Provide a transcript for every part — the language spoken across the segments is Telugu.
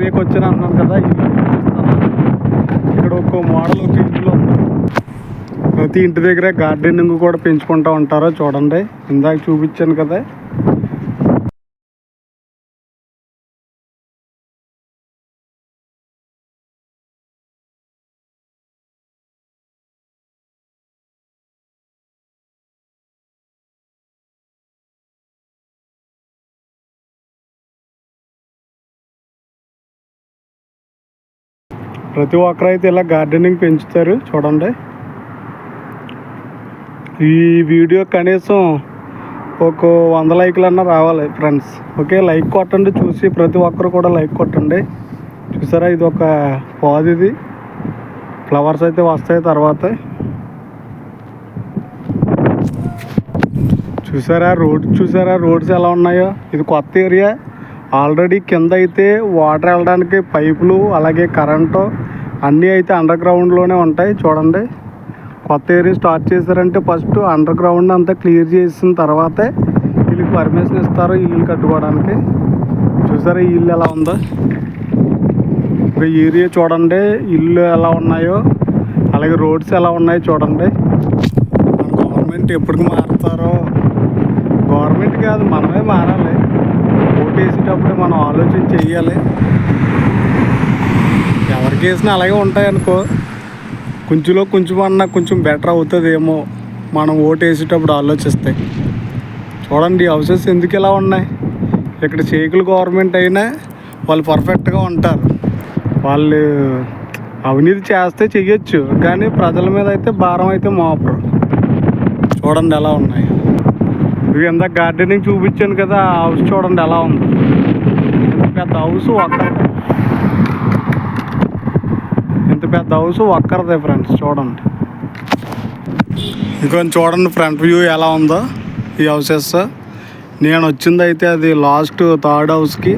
ఏరియాకి వచ్చిన అన్నాను కదా ఇక్కడ ఒక మోడల్ ఒక ఇంట్లో ప్రతి ఇంటి దగ్గర గార్డెనింగ్ కూడా పెంచుకుంటూ ఉంటారో చూడండి. ఇందాక చూపించాను కదా. ప్రతి ఒక్కరైతే ఇలా గార్డెనింగ్ పెంచుతారు చూడండి. ఈ వీడియో కనీసం ఒక వంద లైక్లన్నా రావాలి ఫ్రెండ్స్. ఓకే లైక్ కొట్టండి చూసి ప్రతి ఒక్కరు కూడా లైక్ కొట్టండి. చూసారా ఇది ఒక పాదు ఇది. ఫ్లవర్స్ అయితే వస్తాయి తర్వాత. చూసారా రోడ్ చూసారా రోడ్స్ ఎలా ఉన్నాయో? ఇది కొత్త ఏరియా. ఆల్రెడీ కింద అయితే వాటర్ వెళ్ళడానికి పైపులు అలాగే కరెంటు అన్నీ అయితే అండర్ గ్రౌండ్లోనే ఉంటాయి. చూడండి. కొత్త ఏరియా స్టార్ట్ చేశారంటే ఫస్ట్ అండర్ గ్రౌండ్ అంతా క్లియర్ చేసిన తర్వాతే వీళ్ళకి పర్మిషన్ ఇస్తారు ఇల్లు కట్టుకోవడానికి. చూసారా ఇల్లు ఎలా ఉందో? ఒక ఏరియా చూడండి. ఇల్లు ఎలా ఉన్నాయో అలాగే రోడ్స్ ఎలా ఉన్నాయో చూడండి. మన గవర్నమెంట్ ఎప్పటికి మారుతారో? గవర్నమెంట్ కాదు మనమే మారాలి. వేసేటప్పుడు మనం ఆలోచన చెయ్యాలి ఎవరికి వేసినా అలాగే ఉంటాయనుకో కొంచెంలో కొంచెం అన్నా కొంచెం బెటర్ అవుతుందేమో. మనం ఓటు వేసేటప్పుడు ఆలోచిస్తే. చూడండి హౌసెస్ ఎందుకు ఇలా ఉన్నాయి? ఇక్కడ చేకులు గవర్నమెంట్ అయినా వాళ్ళు పర్ఫెక్ట్గా ఉంటారు. వాళ్ళు అవినీతి చేస్తే చెయ్యొచ్చు కానీ ప్రజల మీద అయితే భారం అయితే మోపరు. చూడండి ఎలా ఉన్నాయి. ఇంత గార్డెనింగ్ చూపించాను కదా ఆ హౌస్ చూడండి ఎలా ఉంది. ఇంత పెద్ద హౌస్ ఒక్కరిదే ఇంత పెద్ద హౌస్ ఒక్కరిదే ఫ్రెండ్స్ చూడండి. ఇంకొంచెం చూడండి ఫ్రంట్ వ్యూ ఎలా ఉందో ఈ హౌసెస్ నేను వచ్చింది అయితే అది లాస్ట్ థర్డ్ హౌస్కి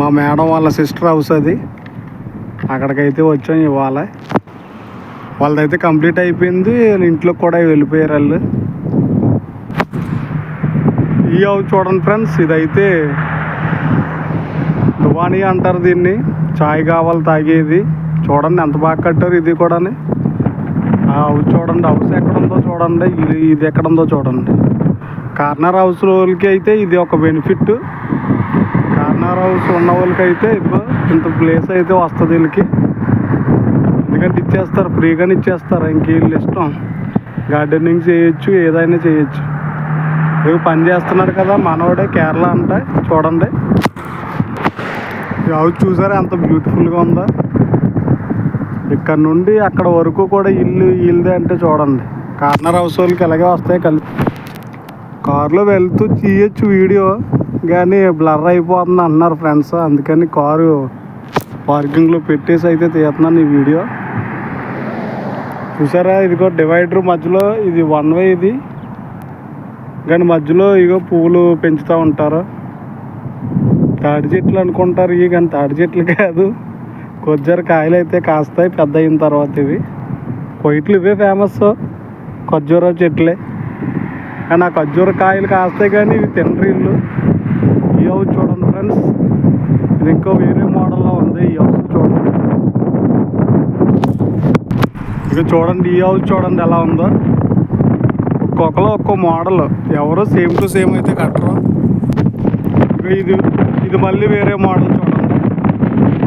మా మేడం వాళ్ళ సిస్టర్ హౌస్ అది. అక్కడికైతే వచ్చాం ఇవాళ. వాళ్ళదైతే కంప్లీట్ అయిపోయింది ఇంట్లో కూడా వెళ్ళిపోయారు వాళ్ళు. ఈ హౌస్ చూడండి ఫ్రెండ్స్ ఇదైతే దువాణి అంటారు దీన్ని. చాయ్ కావాలి తాగేది. చూడండి ఎంత బాగా కట్టారు ఇది కూడా ఆ హౌస్ చూడండి హౌస్ ఎక్కడ ఉందో చూడండి ఇది ఇది ఎక్కడందో చూడండి. కార్నర్ హౌస్ వాళ్ళకి అయితే ఇది ఒక బెనిఫిట్. కార్నర్ హౌస్ ఉన్న వాళ్ళకైతే అయితే ఇదిగో ఇంత ప్లేస్ అయితే వస్తుంది వీళ్ళకి. ఎందుకంటే ఇచ్చేస్తారు ఫ్రీగానే ఇచ్చేస్తారు ఇంక వీళ్ళు ఇష్టం. గార్డెనింగ్ చేయొచ్చు ఏదైనా చేయొచ్చు. ఇవి పని చేస్తున్నాడు కదా మనోడే కేరళ అంట చూడండి. ఈ హౌస్ చూసారా ఎంత బ్యూటిఫుల్గా ఉందో. ఇక్కడ నుండి అక్కడ వరకు కూడా ఇల్లు ఇల్లుదే అంటే చూడండి. కార్నర్ హౌస్ వాళ్ళకి ఎలాగే వస్తాయి కలిసి కారులో వెళ్తూ తీయచ్చు వీడియో కానీ బ్లర్ అయిపోతుంది అన్నారు ఫ్రెండ్స్. అందుకని కారు పార్కింగ్లో పెట్టేసి అయితే తీస్తున్నాను ఈ వీడియో. చూసారా ఇదిగో డివైడర్ మధ్యలో ఇది వన్ వే ఇది. కానీ మధ్యలో ఇగో పువ్వులు పెంచుతూ ఉంటారు. తాడి చెట్లు అనుకుంటారు ఇవి కానీ తాడి చెట్లు కాదు. కొజ్జర కాయలు అయితే కాస్తాయి పెద్ద అయిన తర్వాత ఇవి. కొయిట్లు ఇవే ఫేమస్ ఖర్జూర చెట్లే. కానీ ఆ ఖర్జూర కాయలు కాస్తాయి కానీ ఇవి తినరు ఇల్లు. ఈ హౌస్ చూడండి ఫ్రెండ్స్. ఇది ఇంకో వేరే మోడల్లో ఉంది. ఈ హౌస్ చూడండి. ఇక చూడండి ఈ హౌస్ చూడండి ఎలా ఉందో. ఒక్కొక్కలో ఒక్కో మోడల్. ఎవరు సేమ్ టు సేమ్ అయితే కట్టరు. ఇది ఇది మళ్ళీ వేరే మోడల్ చూడండి.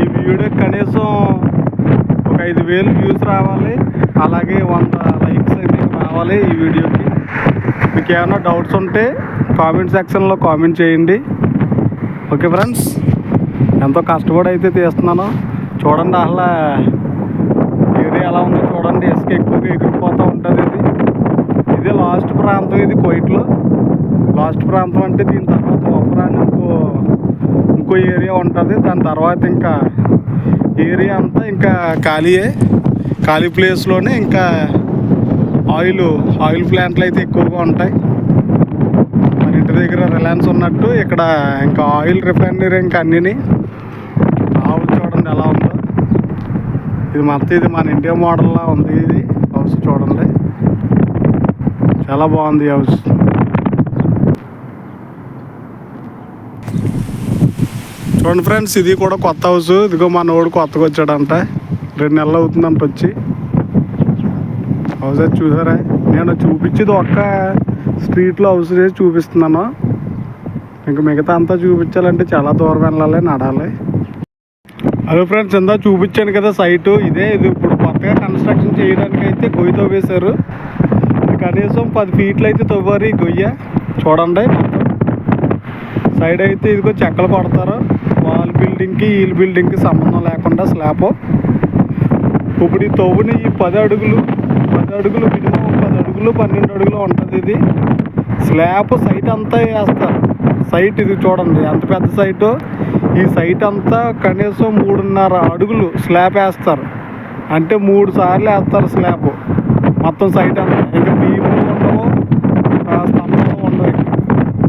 ఈ వీడియో కనీసం ఒక ఐదు వేలు వ్యూస్ రావాలి. అలాగే వంద లైక్స్ అయితే రావాలి ఈ వీడియోకి. మీకు ఏమైనా డౌట్స్ ఉంటే కామెంట్ సెక్షన్లో కామెంట్ చేయండి. ఓకే ఫ్రెండ్స్ ఎంతో కష్టపడి అయితే తీస్తున్నాను. చూడండి అసలు ఏరియా ఎలా ఉందో చూడండి. ఇసుక ఎక్కువగా ఎగిరిపోతూ ఉంటుంది ఇది. ఇదే లాస్ట్ ప్రాంతం ఇది కోయిట్లో. లాస్ట్ ప్రాంతం అంటే దీని తర్వాత ఒప్పరాని ఇంకో ఇంకో ఏరియా ఉంటుంది. దాని తర్వాత ఇంకా ఏరియా అంతా ఇంకా ఖాళీయే. ఖాళీ ప్లేస్లోనే ఇంకా ఆయిల్ ఆయిల్ ప్లాంట్లు అయితే ఎక్కువగా ఉంటాయి. మన ఇంటి దగ్గర రిలయన్స్ ఉన్నట్టు ఇక్కడ ఇంకా ఆయిల్ రిఫైనరీ ఇంకా అన్నీ ఆవు చూడండి ఎలా ఉందో. ఇది మొత్తం ఇది మన ఇండియా మోడల్లా ఉంది ఇది. హౌస్ చూడండి. చాలా బాగుంది ఈ హౌస్. చూడండి ఫ్రెండ్స్ ఇది కూడా కొత్త హౌస్. ఇదిగో మా నోడు కొత్తగా వచ్చాడంట. రెండు నెలలు అవుతుందంట వచ్చి. హౌస్ అయితే చూసారా? నేను చూపించేది ఒక్క స్ట్రీట్లో హౌస్ చేసి చూపిస్తున్నాను. ఇంకా మిగతా అంతా చూపించాలంటే చాలా దూరం వెళ్ళాలి నడాలి అదే ఫ్రెండ్స్ ఇందా చూపించాను కదా సైటు ఇదే ఇది ఇప్పుడు కొత్తగా కన్స్ట్రక్షన్ చేయడానికి అయితే గొయ్యి వేశారు. కనీసం పది ఫీట్లు అయితే తవ్వారు ఈ గొయ్య. చూడండి మొత్తం. సైడ్ అయితే ఇదిగో చెక్కలు పడతారు. వాల్ బిల్డింగ్కి ఈల్ బిల్డింగ్కి సంబంధం లేకుండా స్లాబ్ ఇప్పుడు ఈ తవ్వుని ఈ పది అడుగులు పది అడుగులు మినిమం పది అడుగులు పన్నెండు అడుగులు ఉంటుంది ఇది. స్లాబ్ సైట్ అంతా వేస్తారు. సైట్ ఇది చూడండి ఎంత పెద్ద సైటు ఈ సైట్ అంతా కనీసం మూడున్నర అడుగులు స్లాబ్ వేస్తారు. అంటే మూడు సార్లు వేస్తారు స్లాబ్ మొత్తం సైట్ అంతా. ఇంకా బీములు ఉండవు ఆ స్తంభాలు ఉండవు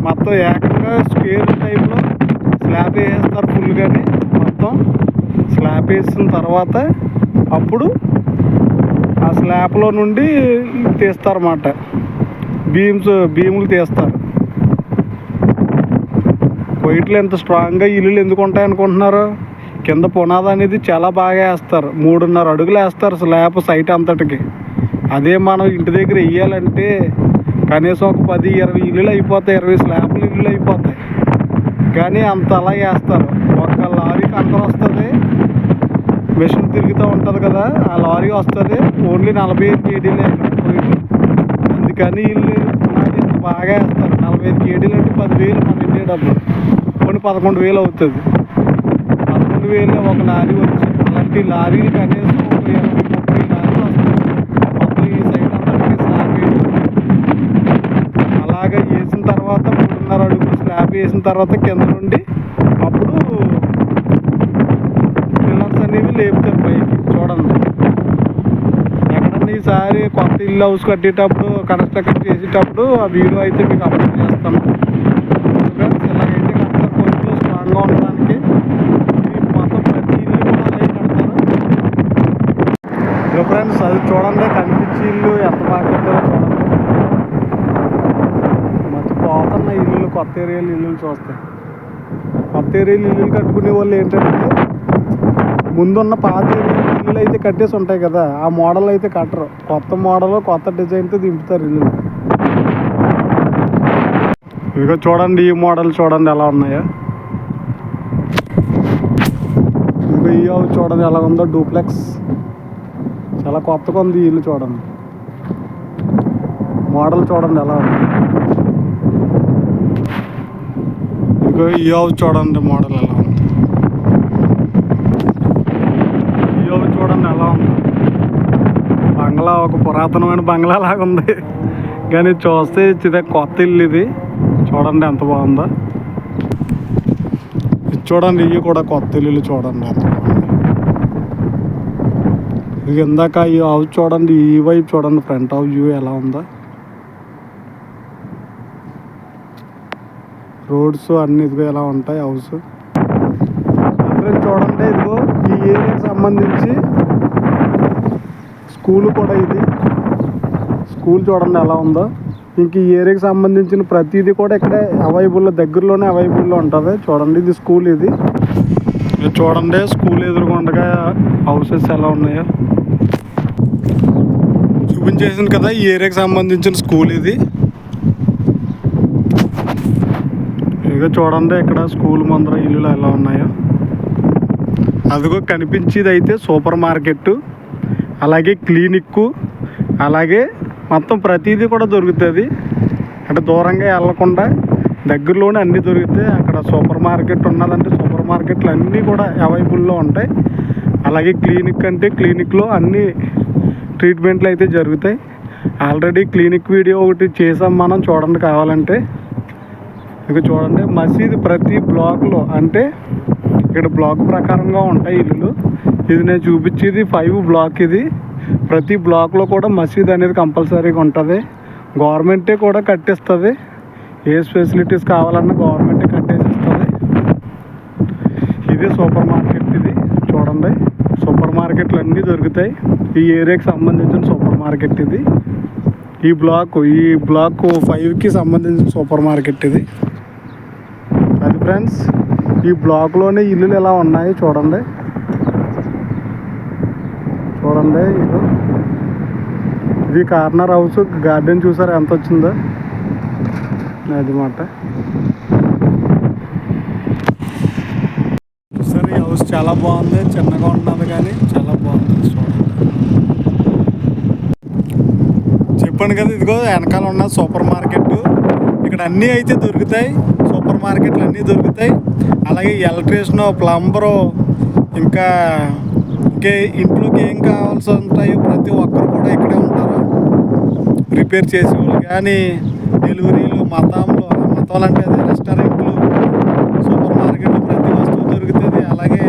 మొత్తం ఏకంగా స్క్వేర్ టైప్లో స్లాబ్ వేస్తారు ఫుల్గాని మొత్తం స్లాబ్ వేసిన తర్వాత అప్పుడు ఆ స్లాబ్లో నుండి తీస్తారన్నమాట. బీమ్స్ భీములు తీస్తారు. కొయిట్లు ఎంత స్ట్రాంగ్గా ఇల్లులు ఎందుకు ఉంటాయి అనుకుంటున్నారు కింద పునాది అనేది చాలా బాగా వేస్తారు. మూడున్నర అడుగులు వేస్తారు స్లాబ్ సైట్ అంతటికి. అదే మనం ఇంటి దగ్గర వేయాలంటే కనీసం ఒక పది ఇరవై ఇల్లులు అయిపోతాయి ఇరవై స్లాబ్లు ఇల్లులు అయిపోతాయి. కానీ అంత అలా వేస్తారు. ఒక లారీకి అందరు వస్తుంది మిషన్ తిరుగుతూ ఉంటుంది కదా ఆ లారీ వస్తుంది ఓన్లీ నలభై ఐదు కేడీలే అందుకని ఇల్లు పునాది ఇంత బాగా వేస్తారు. నలభై ఐదు కేడీలు అంటే పదివేలు మన ఇండియా డబ్బులు. కొన్ని పదకొండు వేలు అవుతుంది. పదకొండు వేలు ఒక లారీ వచ్చి అలాంటి లారీలు కనీసం ఒక ఇరవై ముప్పై లారీలు వస్తాయి మొత్తం ఈ సైడ్ అంతటికి స్లాబ్ వేయడం అలాగ వేసిన తర్వాత మూడున్నర అడుగులు స్లాబ్ వేసిన తర్వాత కింద నుండి అప్పుడు పిల్లర్స్ అనేవి లేపుతారు పైకి చూడండి. ఎక్కడన్నా ఈసారి కొత్త ఇల్లు హౌస్ కట్టేటప్పుడు కన్స్ట్రక్షన్ చేసేటప్పుడు ఆ వీడియో అయితే మీకు అప్లోడ్ చేస్తాను. ఫ్రెండ్స్ ఇలాగైతే కడతారు కొంచెం స్ట్రాంగ్గా ఉండడానికి మొత్తం ప్రతి ఇల్లు కూడా అలాగే కడతారు. ఫ్రెండ్స్ అది చూడండి కనిపించి ఇల్లు ఎంత బాగా చూడండి. పోతున్న ఇల్లు కొత్త ఏరియాలు ఇల్లు చూస్తే. కొత్త ఏరియాలు ఇల్లు కట్టుకునే వాళ్ళు ఏంటంటే ముందున్న పాత ఏరియాలు ఇల్లు అయితే కట్టేసి ఉంటాయి కదా ఆ మోడల్ అయితే కట్టరు. కొత్త మోడల్ కొత్త డిజైన్తో దింపుతారు ఇల్లు ఇదిగో చూడండి ఈ మోడల్ చూడండి ఎలా ఉన్నాయో. ఇదిగో ఈ హౌస్ చూడండి ఎలా ఉందో డూప్లెక్స్ చాలా కొత్తగా ఉంది ఈ ఇల్లు చూడండి. మోడల్ చూడండి ఎలా ఉంది. ఇదిగో ఈ చూడండి మోడల్ ఎలా ఉంది. ఈ చూడండి ఎలా ఉంది. బంగ్లా ఒక పురాతనమైన బంగ్లా లాగా ఉంది. కానీ చూస్తే ఇదే కొత్త ఇల్లు ఇది. చూడండి ఎంత బాగుందో. ఇది చూడండి ఇవి కూడా కొత్త ఇల్లు చూడండి ఎంత బాగుంది. ఇందాక ఈ హౌస్ చూడండి ఈ వైపు చూడండి ఫ్రంట్ హౌస్ వ్యూ ఎలా ఉందో. రోడ్స్ అన్ని ఇదిగో ఎలా ఉంటాయి హౌస్. ఫ్రెండ్స్ చూడండి ఇదిగో ఈ ఏరియాకి సంబంధించి స్కూల్ కూడా ఇది. స్కూల్ చూడండి ఎలా ఉందో. ఇంక ఈ ఏరియాకి సంబంధించిన ప్రతిదీ కూడా ఇక్కడే అవైలబుల్లో దగ్గరలోనే అవైలబుల్లో ఉంటుంది. చూడండి ఇది స్కూల్ ఇది. చూడండి స్కూల్ ఎదురుకుండగా హౌసెస్ ఎలా ఉన్నాయో. చూపించేసింది కదా ఈ ఏరియాకి సంబంధించిన స్కూల్ ఇది. ఇక చూడండి ఇక్కడ స్కూల్ ముందర ఇల్లులు ఎలా ఉన్నాయో. అదిగో కనిపించేది అయితే సూపర్ మార్కెట్ అలాగే క్లినిక్ అలాగే మొత్తం ప్రతిదీ కూడా దొరుకుతుంది. అంటే దూరంగా వెళ్ళకుండా దగ్గరలోనే అన్నీ దొరుకుతాయి. అక్కడ సూపర్ మార్కెట్ ఉన్నదంటే సూపర్ మార్కెట్లు అన్నీ కూడా అవైలబుల్లో ఉంటాయి. అలాగే క్లినిక్ అంటే క్లినిక్లో అన్ని ట్రీట్మెంట్లు అయితే జరుగుతాయి. ఆల్రెడీ క్లినిక్ వీడియో ఒకటి చేసాం మనం చూడండి కావాలంటే. ఇక చూడండి మసీదు ప్రతి బ్లాక్లో అంటే ఇక్కడ బ్లాక్ ప్రకారంగా ఉంటాయి ఇల్లులు. ఇది నేను చూపించేది ఫైవ్ బ్లాక్ ఇది. ప్రతి బ్లాక్లో కూడా మసీద్ అనేది కంపల్సరీగా ఉంటుంది. గవర్నమెంటే కూడా కట్టిస్తుంది. ఏ ఫెసిలిటీస్ కావాలన్నా గవర్నమెంటే కట్టేసి ఇస్తుంది ఇదే సూపర్ మార్కెట్ ఇది. చూడండి సూపర్ మార్కెట్లు అన్నీ దొరుకుతాయి. ఈ ఏరియాకి సంబంధించిన సూపర్ మార్కెట్ ఇది. ఈ బ్లాక్ ఈ బ్లాక్ ఫైవ్కి సంబంధించిన సూపర్ మార్కెట్ ఇది. ఫ్రెండ్స్ ఈ బ్లాక్లోనే ఇల్లులు ఎలా ఉన్నాయి చూడండి. చూడండి ఇదిగో. ఇది కార్నర్ హౌస్ గార్డెన్ చూసారా ఎంత వచ్చిందో? అది మాట. చూసారు ఈ హౌస్ చాలా బాగుంది చిన్నగా ఉన్నది కానీ చాలా బాగుంది చూడండి. చెప్పాను కదా ఇదిగో వెనకాల ఉన్న సూపర్ మార్కెట్ ఇక్కడ అన్నీ అయితే దొరుకుతాయి. సూపర్ మార్కెట్లు అన్నీ దొరుకుతాయి. అలాగే ఎలక్ట్రీషియన్ ప్లంబరు ఇంకా ఇంకే ఇంట్లోకి ఏం కావాల్సి ఉంటాయో ప్రతి ఒక్కరు కూడా ఇక్కడే ఉంటారు. రిపేర్ చేసేవాళ్ళు కానీ డెలివరీలు మతాములు మతాలు అంటే అది రెస్టారెంట్లు సూపర్ మార్కెట్లు ప్రతి వస్తువు దొరుకుతుంది. అలాగే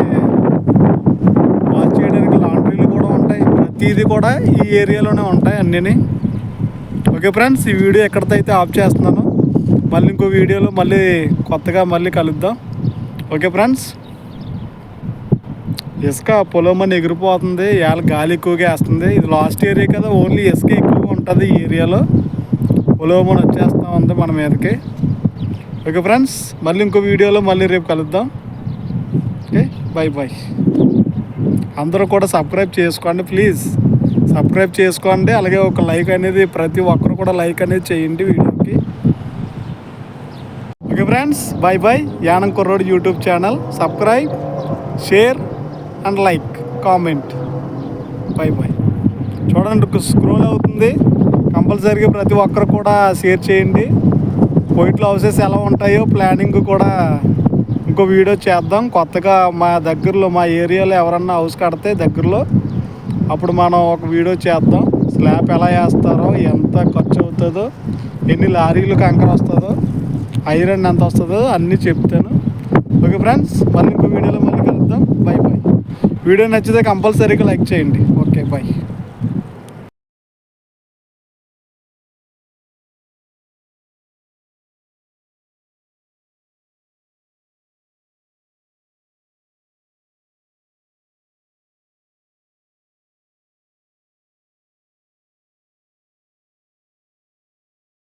వాష్ చేయడానికి లాండ్రీలు కూడా ఉంటాయి. ప్రతిదీ కూడా ఈ ఏరియాలోనే ఉంటాయి అన్నీ ఓకే ఫ్రెండ్స్ ఈ వీడియో ఎక్కడితో అయితే ఆఫ్ చేస్తున్నాను. మళ్ళీ ఇంకో వీడియోలో మళ్ళీ కొత్తగా మళ్ళీ కలుద్దాం. Okay friends? ఇసుక పొలం అని ఎగిరిపోతుంది. ఇవాళ గాలి ఎక్కువగా వేస్తుంది ఇది లాస్ట్ ఏరియా కదా ఓన్లీ ఇసుక ఎక్కువగా ఉంటుంది ఈ ఏరియాలో. పొలోమని వచ్చేస్తూ ఉంది మన మీదకి. Okay friends? మళ్ళీ ఇంకో వీడియోలో మళ్ళీ రేపు కలుద్దాం. ఓకే? బాయ్ బాయ్ అందరూ కూడా సబ్స్క్రైబ్ చేసుకోండి ప్లీజ్. సబ్స్క్రైబ్ చేసుకోండి. అలాగే ఒక లైక్ అనేది ప్రతి ఒక్కరు కూడా లైక్ అనేది చేయండి video. Friends bye bye Yanam కుర్రోడు YouTube channel. Subscribe share and like comment. Bye bye చూడండి స్క్రోల్ అవుతుంది. కంపల్సరీగా ప్రతి ఒక్కరు కూడా షేర్ చేయండి. పోయిట్లో హౌసెస్ ఎలా ఉంటాయో ప్లానింగ్ కూడా ఇంకో వీడియో చేద్దాం. కొత్తగా మా దగ్గరలో మా ఏరియాలో ఎవరన్నా హౌస్ కడితే దగ్గరలో అప్పుడు మనం ఒక వీడియో చేద్దాం. స్లాబ్ ఎలా వేస్తారో ఎంత ఖర్చు అవుతుందో ఎన్ని లారీలు కంకర వస్తుందో ఐరన్ ఎంత వస్తుందో అన్నీ చెప్తాను. ఓకే ఫ్రెండ్స్ మళ్ళీ ఇంకో వీడియోలో మళ్ళీ కలుద్దాం. బై బాయ్ వీడియో నచ్చితే కంపల్సరీగా లైక్ చేయండి. Okay bye